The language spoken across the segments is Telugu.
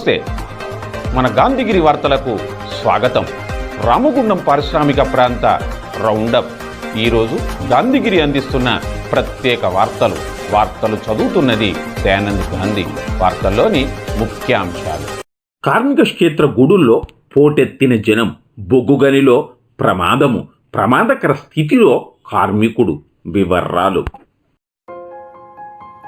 నమస్తే. మన గాంధీగిరి వార్తలకు స్వాగతం. రామగుండం పారిశ్రామిక ప్రాంత రౌండప్. ఈరోజు గాంధీగిరి అందిస్తున్న ప్రత్యేక వార్తలు. వార్తలు చదువుతున్నది దయానంద్ గాంధీ. వార్తల్లోని ముఖ్యాంశాలు. కార్మిక క్షేత్ర గుడుల్లో పోటెత్తిన జనం బొగ్గుగనిలో ప్రమాదము. ప్రమాదకర స్థితిలో కార్మికుడు వివరాలు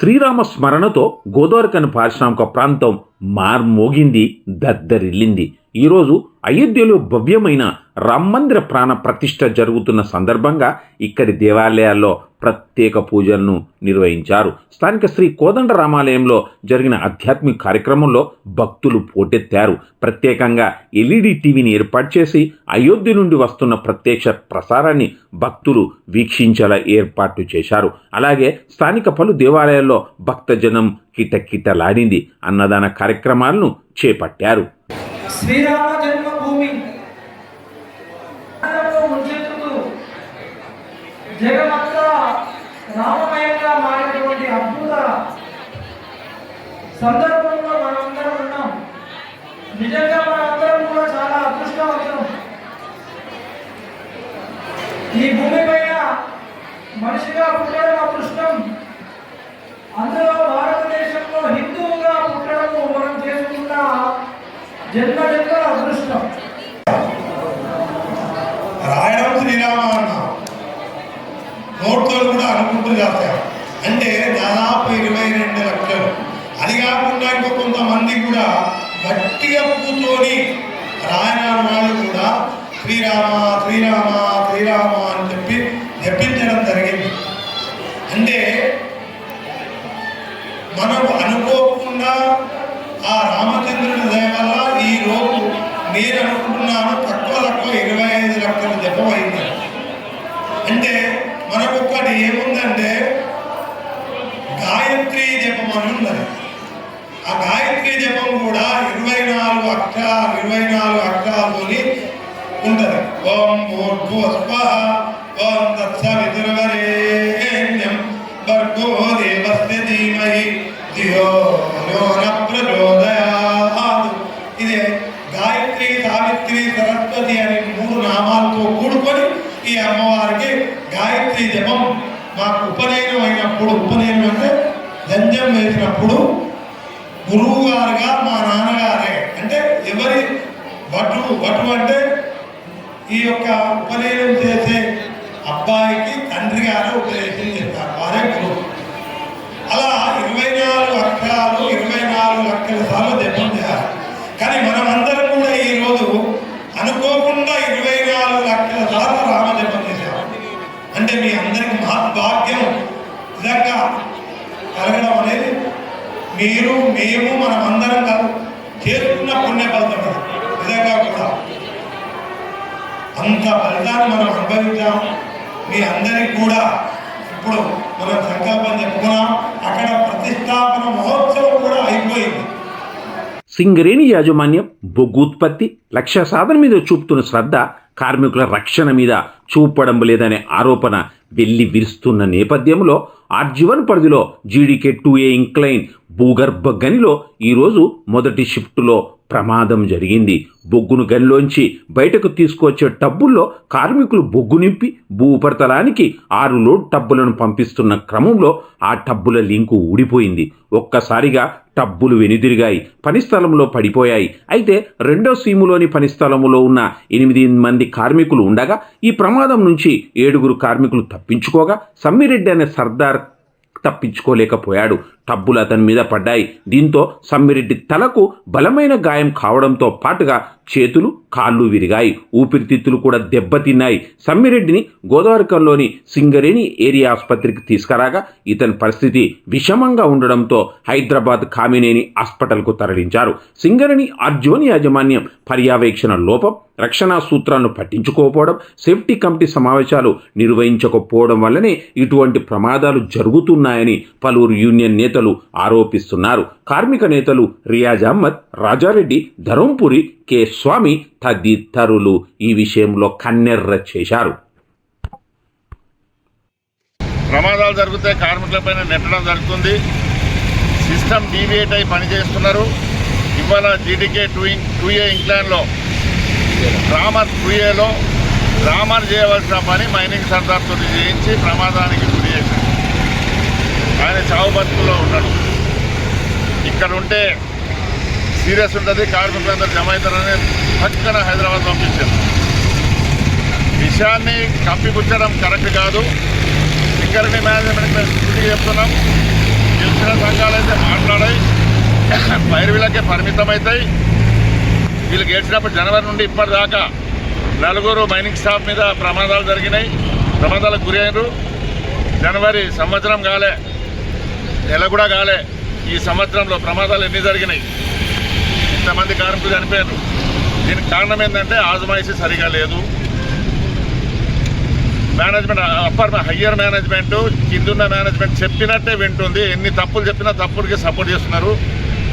Srirama స్మరణతో గోదావరికని పారిశ్రామిక ప్రాంతం మార్మోగింది దద్దరిల్లింది. ఈరోజు అయోధ్యలో భవ్యమైన రామ మందిర ప్రాణ ప్రతిష్ఠ జరుగుతున్న సందర్భంగా ఇక్కడి దేవాలయాల్లో ప్రత్యేక పూజలను నిర్వహించారు. స్థానిక శ్రీ కోదండ రామాలయంలో జరిగిన ఆధ్యాత్మిక కార్యక్రమంలో భక్తులు పోటెత్తారు. ప్రత్యేకంగా ఎల్ఈడి టీవీని ఏర్పాటు చేసి అయోధ్య నుండి వస్తున్న ప్రత్యక్ష ప్రసారాన్ని భక్తులు వీక్షించేలా ఏర్పాటు చేశారు. అలాగే స్థానిక పలు దేవాలయాల్లో భక్తజనం కిటకిటలాడింది. అన్నదాన కార్యక్రమాలను చేపట్టారు. శ్రీరామ జన్మభూమి రామమయంగా మారినటువంటి అద్భుత సందర్భం మనమందరం ఉన్నాం నిజంగా మనందరం కూడా చాలా అదృష్టవంతులం ఈ భూమి పైన మనిషిగా పుట్టడం అదృష్టం అందులో భారతదేశంలో హిందువుగా పుట్టడము మనం చేసుకున్న జన్మ జన్మ అదృష్టం రాయడం శ్రీరామ అన్న నోట్తో కూడా అనుకుంటూ చేస్తారు. అంటే దాదాపు ఇరవై రెండు లక్షలు. అది కాకుండా ఇంకో కొంతమంది కూడా గట్టిగా కూర్చొని రాయనాడు వాళ్ళు కూడా శ్రీరామ శ్రీరామ శ్రీరామ అని చెప్పి జపించడం జరిగింది. అంటే మనం అనుకోకుండా ఆ రామచంద్రుడి దయ వల్ల ఈ నేను అనుకుంటున్నాను తక్కువ తక్కువ ఇరవై ఐదు లక్షల జపం అయింది. అంటే మనకు ఏముందంటే గాయత్రి జపం అని ఉన్నది. ఆ గాయత్రి జపం కూడా ఇరవై నాలుగు అక్షరాలు ఇరవై నాలుగు అక్షరాలతోని ఉంటది. ఓం భూర్భువస్వ ఓం తత్సవితుర్వరేణ్యం భర్గో దేవస్య ధీమహి. ధియో యో న ఇది గాయత్రి సావిత్రి సరస్వతి అనే మూడు నామాలతో కూడుకొని ఈ అమ్మవారికి గాయత్రి జపం మాకు ఉపనయనం అయినప్పుడు ఉపనయనం అంటే గంజం వేసినప్పుడు గురువు గారుగా మా నాన్నగారే. అంటే ఎవరి వటు వటు అంటే ఈ యొక్క ఉపనయనం చేసే అబ్బాయికి తండ్రి గారు ఉపదేశం చేస్తారు వారే గురువు. అలా ఇరవై నాలుగు అక్షరాలు ఇరవై నాలుగు లక్షల సార్లు జపం చేయాలి కానీ మనమందరం కూడా ఈరోజు అనుకోకుండా ఇరవై నాలుగు లక్షల సార్లు రామ జపం చేశాం. అంటే మీ అందరికి మహద్భాగ్యం విధంగా కలగడం అనేది మీరు మేము మనం అందరం చేరుకున్న పుణ్య ఫలితం ఇది. నిజంగా కూడా. అంత ఫలితాన్ని మనం అనుభవించాం. మీ అందరికి కూడా ఇప్పుడు మనం సంకల్పం చెప్పుకున్నాం. అక్కడ ప్రతిష్టాపన మహోత్సవం కూడా అయిపోయింది. సింగరేణి యాజమాన్యం బొగ్గు ఉత్పత్తి లక్ష్య సాధన మీద చూపుతున్న శ్రద్ధ కార్మికుల రక్షణ మీద చూపడం లేదనే ఆరోపణ వెళ్ళి విరుస్తున్న నేపథ్యంలో ఆర్జీవన్ పరిధిలో జీడీకే టూ ఏ ఇంక్లైన్ భూగర్భ గనిలో ఈరోజు మొదటి షిఫ్టులో ప్రమాదం జరిగింది. బొగ్గును గనిలోంచి బయటకు తీసుకొచ్చే టబ్బుల్లో కార్మికులు బొగ్గు నింపి భూ ఉపరితలానికి ఆరు లోడ్ టబ్బులను పంపిస్తున్న క్రమంలో ఆ టబ్బుల లింకు ఊడిపోయింది. ఒక్కసారిగా టబ్బులు వెనుదిరిగాయి. పనిస్థలంలో పడిపోయాయి. అయితే రెండో సీములోని పనిస్థలంలో ఉన్న ఎనిమిది మంది కార్మికులు ఉండగా ఈ ప్రమాదం నుంచి ఏడుగురు కార్మికులు తప్పించుకోగా సమ్మిరెడ్డి అనే సర్దార్ తప్పించుకోలేకపోయాడు. టబ్బులు అతని మీద పడ్డాయి. దీంతో సమ్మిరెడ్డి తలకు బలమైన గాయం కావడంతో పాటుగా చేతులు కాళ్ళు విరిగాయి. ఊపిరితిత్తులు కూడా దెబ్బతిన్నాయి. సమ్మిరెడ్డిని గోదావరికంలోని సింగరేణి ఏరియా ఆసుపత్రికి తీసుకురాగా ఇతని పరిస్థితి విషమంగా ఉండడంతో హైదరాబాద్ కామినేని హాస్పిటల్కు తరలించారు. సింగరేణి అర్జున్ యాజమాన్యం పర్యవేక్షణ లోపం రక్షణ సూత్రాలను పట్టించుకోకపోవడం సేఫ్టీ కమిటీ సమావేశాలు నిర్వహించకపోవడం వల్లనే ఇటువంటి ప్రమాదాలు జరుగుతున్నాయి. జరుగుతున్నాయని పలువురు యూనియన్ నేతలు ఆరోపిస్తున్నారు. కార్మిక నేతలు రియాజ్ అహ్మద్ రాజారెడ్డి ధరంపురి కె. స్వామి తదితరులు ఈ విషయంలో కన్నెర్ర చేశారు. ప్రమాదాలు జరిగితే కార్మికులపైన నెట్టడం జరుగుతుంది. సిస్టమ్ డీవియేట్ అయి పనిచేస్తున్నారు. ఇవాళ GDK two in two A ఇంగ్లాండ్లో రామర్ టూ ఏలో రామర్ చేయవలసిన పని మైనింగ్ సర్దార్తో చేయించి ప్రమాదానికి గురి చేశారు. ఆయన చావు బతుకులో ఉన్నాడు. ఇక్కడ ఉంటే సీరియస్ ఉంటుంది కార్మికులందరూ జమ అవుతారని పక్కన హైదరాబాద్ పంపించారు. విషయాన్ని కప్పిపుచ్చడం కరెక్ట్ కాదు. సింగరణి మేనేజ్మెంట్ మేము చెప్తున్నాం. గెలిచిన సంఘాలు అయితే మాట్లాడాయి. పైరువులకే పరిమితం అవుతాయి వీళ్ళు గెలిచినప్పుడు జనవరి నుండి ఇప్పటిదాకా నలుగురు మైనింగ్ స్టాఫ్ మీద ప్రమాదాలు జరిగినాయి. ప్రమాదాలకు గురి జనవరి సంవత్సరం కాలే నెల కూడా కాలే. ఈ సంవత్సరంలో ప్రమాదాలు ఎన్ని జరిగినాయి? ఇంతమంది కార్మికులు చనిపోయారు. దీనికి కారణం ఏంటంటే ఆజమాయిషీ సరిగా లేదు. మేనేజ్మెంట్ అప్పర్ హయ్యర్ మేనేజ్మెంట్ కిందున్న మేనేజ్మెంట్ చెప్పినట్టే వింటుంది. ఎన్ని తప్పులు చెప్పినా తప్పులకి సపోర్ట్ చేస్తున్నారు.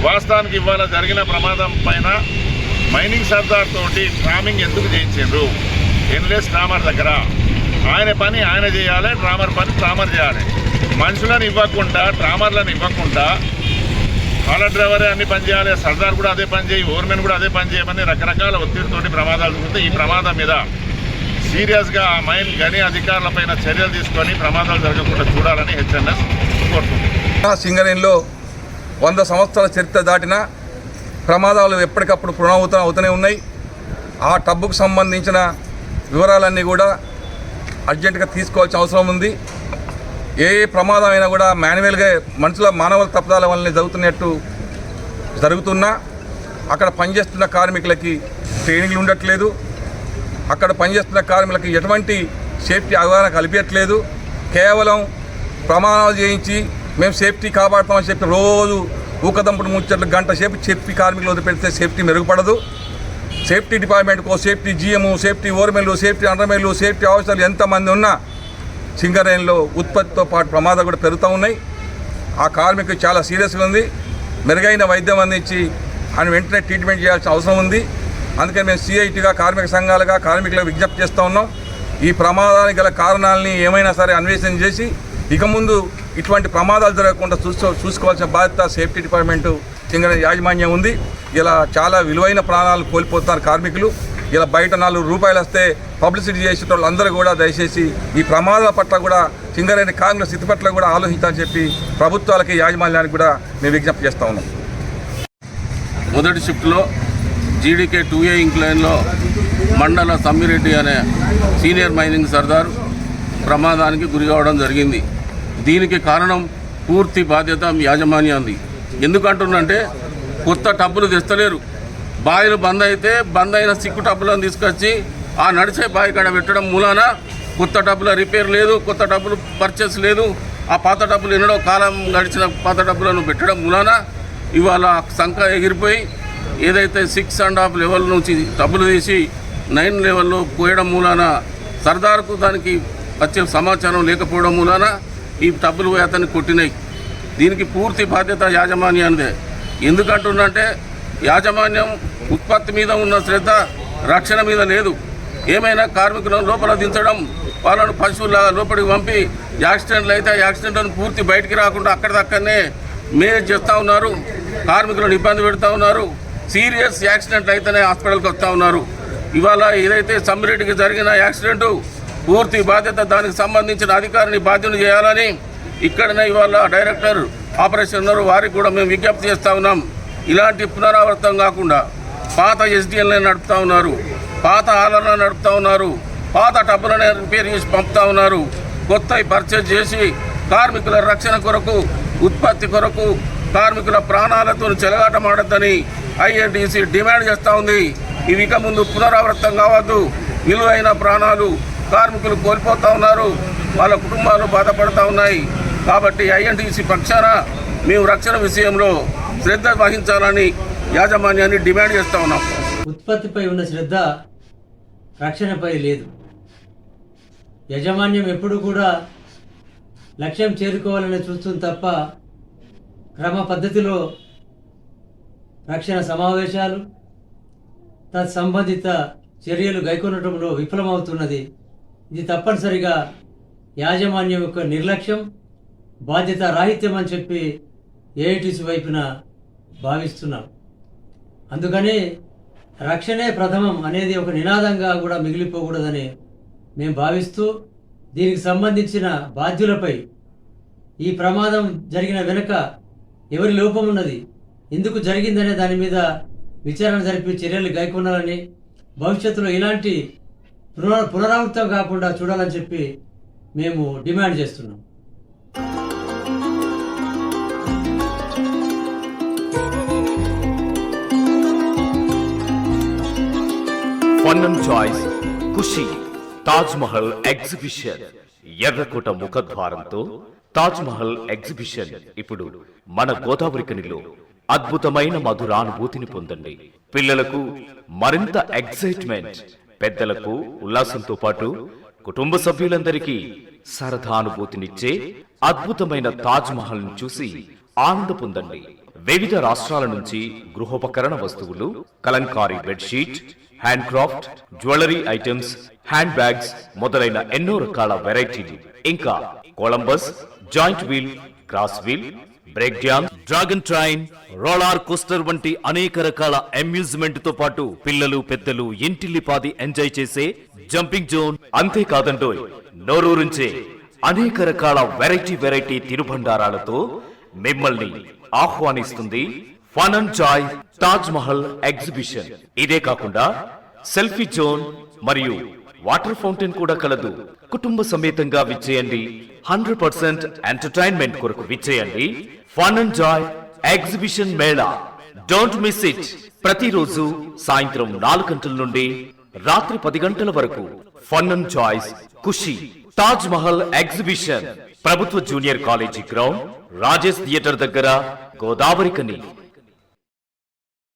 వాస్తవానికి ఇవాళ జరిగిన ప్రమాదం పైన మైనింగ్ సర్దార్ తోటి ట్రామింగ్ ఎందుకు చేయించారు ఎన్లెస్ ట్రామర్ దగ్గర. ఆయన పని ఆయన చేయాలి ట్రామర్ పని ట్రామర్ చేయాలి. మనుషులను ఇవ్వకుండా ట్రామర్లను ఇవ్వకుండా కాలర్ డ్రైవరే అన్ని పని చేయాలి సర్దార్ కూడా అదే పని చేయి ఓర్మెన్ కూడా అదే పని చేయమని రకరకాల ఒత్తిడితోటి ప్రమాదాలు జరుగుతాయి ఈ ప్రమాదం మీద సీరియస్గా ఆ మైన్ గని అధికారులపైన చర్యలు తీసుకొని ప్రమాదాలు జరగకుండా చూడాలని హెచ్ఎన్ఎస్ కోరుతుంది. సింగరేణిలో వంద సంవత్సరాల చరిత్ర దాటిన ప్రమాదాలు ఎప్పటికప్పుడు పునరావృత అవుతూనే ఉన్నాయి. ఆ టబ్బుకు సంబంధించిన వివరాలన్నీ కూడా అర్జెంటుగా తీసుకోవాల్సిన అవసరం ఉంది. ఏ ప్రమాదం అయినా కూడా మాన్యువల్గా మనుషుల మానవ తప్పదాల వల్లనే జరుగుతున్నట్టు జరుగుతున్నా అక్కడ పనిచేస్తున్న కార్మికులకి ట్రైనింగ్లు ఉండట్లేదు అక్కడ పనిచేస్తున్న కార్మికులకి ఎటువంటి సేఫ్టీ అవగాహన కల్పించట్లేదు. కేవలం ప్రమాణాలు చేయించి మేము సేఫ్టీ కాపాడుతామని చెప్పి రోజు ఊకదంపుడు ముచ్చట్లు గంట సేపు చెప్పి కార్మికులు వదిలిపెడితే సేఫ్టీ మెరుగుపడదు. సేఫ్టీ డిపార్ట్మెంట్కో సేఫ్టీ జిఎం సేఫ్టీ ఓర్మెన్లు సేఫ్టీ అండర్మెన్లు సేఫ్టీ ఆఫీసర్లు ఎంతమంది ఉన్నా సింగరేణిలో ఉత్పత్తితో పాటు ప్రమాదాలు కూడా పెరుగుతూ ఉన్నాయి. ఆ కార్మికుడు చాలా సీరియస్గా ఉంది. మెరుగైన వైద్యం అందించి ఆయన వెంటనే ట్రీట్మెంట్ చేయాల్సిన అవసరం ఉంది. అందుకని మేము సిఐటిగా కార్మిక సంఘాలుగా కార్మికులకు విజ్ఞప్తి చేస్తూ ఉన్నాం. ఈ ప్రమాదానికి గల కారణాలని ఏమైనా సరే అన్వేషణ చేసి ఇక ముందు ఇటువంటి ప్రమాదాలు జరగకుండా చూసుకో చూసుకోవాల్సిన బాధ్యత సేఫ్టీ డిపార్ట్మెంటు సింగరేణి యాజమాన్యం ఉంది. ఇలా చాలా విలువైన ప్రాణాలు కోల్పోతున్నారు కార్మికులు. ఇలా బయట నాలుగు రూపాయలు వస్తే పబ్లిసిటీ చేసే వాళ్ళందరూ కూడా దయచేసి ఈ ప్రమాదాల పట్ల కూడా సింగరేణి కాంగ్రెస్ స్థితి పట్ల కూడా ఆలోచించాలని చెప్పి ప్రభుత్వాలకి యాజమాన్యానికి కూడా మేము విజ్ఞప్తి చేస్తా ఉన్నాం. మొదటి షిఫ్ట్లో జీడీకే టూ ఏ ఇంక్లైన్లో మండల సమ్మిరెడ్డి అనే సీనియర్ మైనింగ్ సర్దార్ ప్రమాదానికి గురి కావడం జరిగింది. దీనికి కారణం పూర్తి బాధ్యత యాజమాన్యంది. ఎందుకంటున్నంటే కొత్త టబ్బులు తెస్తలేరు. బావిలు బంద్ అయితే బంద్ అయిన సిక్కు టబ్బులను తీసుకొచ్చి ఆ నడిచే బావి కాడ పెట్టడం మూలాన కొత్త డబ్బుల రిపేర్ లేదు కొత్త డబ్బులు పర్చేస్ లేదు ఆ పాత డబ్బులు ఎన్నడో కాలం గడిచిన పాత డబ్బులను పెట్టడం మూలాన ఇవాళ సంఖ ఎగిరిపోయి ఏదైతే సిక్స్ అండ్ హాఫ్ లెవెల్ నుంచి డబ్బులు తీసి నైన్ లెవెల్లో పోయడం మూలాన సర్దార్కు దానికి వచ్చే సమాచారం లేకపోవడం మూలాన ఈ డబ్బులు పోయి అతన్ని కొట్టినాయి. దీనికి పూర్తి బాధ్యత యాజమాన్యానిదే. ఎందుకంటున్నంటే యాజమాన్యం ఉత్పత్తి మీద ఉన్న శ్రద్ధ రక్షణ మీద లేదు. ఏమైనా కార్మికులను లోపల దించడం వాళ్ళను పశువుల లోపలికి పంపి యాక్సిడెంట్లు అయితే ఆ యాక్సిడెంట్లను పూర్తి బయటికి రాకుండా అక్కడిదక్కడనే మేనేజ్ చేస్తూ ఉన్నారు. కార్మికులను ఇబ్బంది పెడతా ఉన్నారు. సీరియస్ యాక్సిడెంట్లు అయితేనే హాస్పిటల్కి వస్తూ ఉన్నారు. ఇవాళ ఏదైతే సమ్మిరెడ్డికి జరిగిన యాక్సిడెంటు పూర్తి బాధ్యత దానికి సంబంధించిన అధికారిని బాధ్యత చేయాలని ఇక్కడనే ఇవాళ డైరెక్టర్ ఆపరేషన్ ఉన్నారు. వారికి కూడా మేము విజ్ఞప్తి చేస్తూ ఉన్నాం. ఇలాంటి పునరావృతం కాకుండా పాత ఎస్డిఎల్ని నడుపుతా ఉన్నారు పాత ఆలన నడుపుతా ఉన్నారు పాత టబ్బులను రిపేర్ చేసి పంపుతా ఉన్నారు. కొత్తవి పర్చేజ్ చేసి కార్మికుల రక్షణ కొరకు ఉత్పత్తి కొరకు కార్మికుల ప్రాణాలతో చెలగాటమాడద్దని ఐఎన్టీసీ డిమాండ్ చేస్తూ ఉంది. ఇవి ఇక ముందు పునరావృతం కావద్దు. విలువైన ప్రాణాలు కార్మికులు కోల్పోతూ ఉన్నారు. వాళ్ళ కుటుంబాలు బాధపడుతూ ఉన్నాయి. కాబట్టి ఐఎన్టీసీ పక్షాన మేము రక్షణ విషయంలో శ్రద్ధ వహించాలని యాజమాన్యాన్ని డిమాండ్ చేస్తూ ఉన్నాం. ఉత్పత్తిపై ఉన్న శ్రద్ధ రక్షణపై లేదు. యజమాన్యం ఎప్పుడు కూడా లక్ష్యం చేరుకోవాలని చూస్తుంది తప్ప క్రమ పద్ధతిలో రక్షణ సమావేశాలు తత్సంబంధిత చర్యలు గైకొనడంలో విఫలమవుతున్నది. ఇది తప్పనిసరిగా యాజమాన్యం యొక్క నిర్లక్ష్యం బాధ్యత రాహిత్యం అని చెప్పి ఏఐటీసీ వైపున భావిస్తున్నాం. అందుకని రక్షణే ప్రథమం అనేది ఒక నినాదంగా కూడా మిగిలిపోకూడదని మేము భావిస్తూ దీనికి సంబంధించిన బాధ్యులపై ఈ ప్రమాదం జరిగిన వెనుక ఎవరి లోపం ఉన్నది ఎందుకు జరిగిందనే దాని మీద విచారణ జరిపి చర్యలు గైకొనాలని భవిష్యత్తులో ఇలాంటి పునరావృతం కాకుండా చూడాలని చెప్పి మేము డిమాండ్ చేస్తున్నాం. Fun choice Khushi Taj Mahal exhibition ఎర్రకోట ముఖద్వారంతో తాజ్ మహల్ ఎగ్జిబిషన్ ఇప్పుడు మన గోదావరి కనిలో అద్భుతమైన మధురానుభూతిని పొందండి. పిల్లలకు మరింత ఎక్సైట్మెంట్ పెద్దలకు ఉల్లాసంతో పాటు కుటుంబ సభ్యులందరికీ సరదానుభూతినిచ్చే అద్భుతమైన తాజ్ మహల్ను చూసి ఆనంద పొందండి. వివిధ రాష్ట్రాల నుంచి గృహోపకరణ వస్తువులు Kalamkari bedsheet hand craft jewellery items hand bags మొదలైన ఎన్నో రకాల వెరైటీలు ఇంకా Columbus giant wheel cross wheel break dance dragon train roller coaster వంటి అనేక రకాల అమ్యూజ్మెంట్తో పాటు పిల్లలు పెద్దలు ఇంటిల్లిపాది ఎంజాయ్ చేసే జంపింగ్ జోన్ అంతేకాదంటో నోరూరించే అనేక రకాల వెరైటీ వెరైటీ తిరుబండారాలతో మిమ్మల్ని ఆహ్వానిస్తుంది fun and joy Taj Mahal exhibition. ఇదే కాకుండా సెల్ఫీ జోన్ మరియు వాటర్ ఫౌంటైన్ కూడా కలదు. కుటుంబ సమేతంగా విచ్చేయండి. హండ్రెడ్ పర్సెంట్ ఎంటర్టైన్మెంట్ కొరకు విచ్చేయండి. Fun and joy exhibition Mela. Don't miss it. ప్రతిరోజు సాయంత్రం నాలుగు గంటల నుండి రాత్రి పది గంటల వరకు fun and joys Khushi Taj Mahal exhibition. ప్రభుత్వ junior college ground Rajesh theatre దగ్గర గోదావరి కని.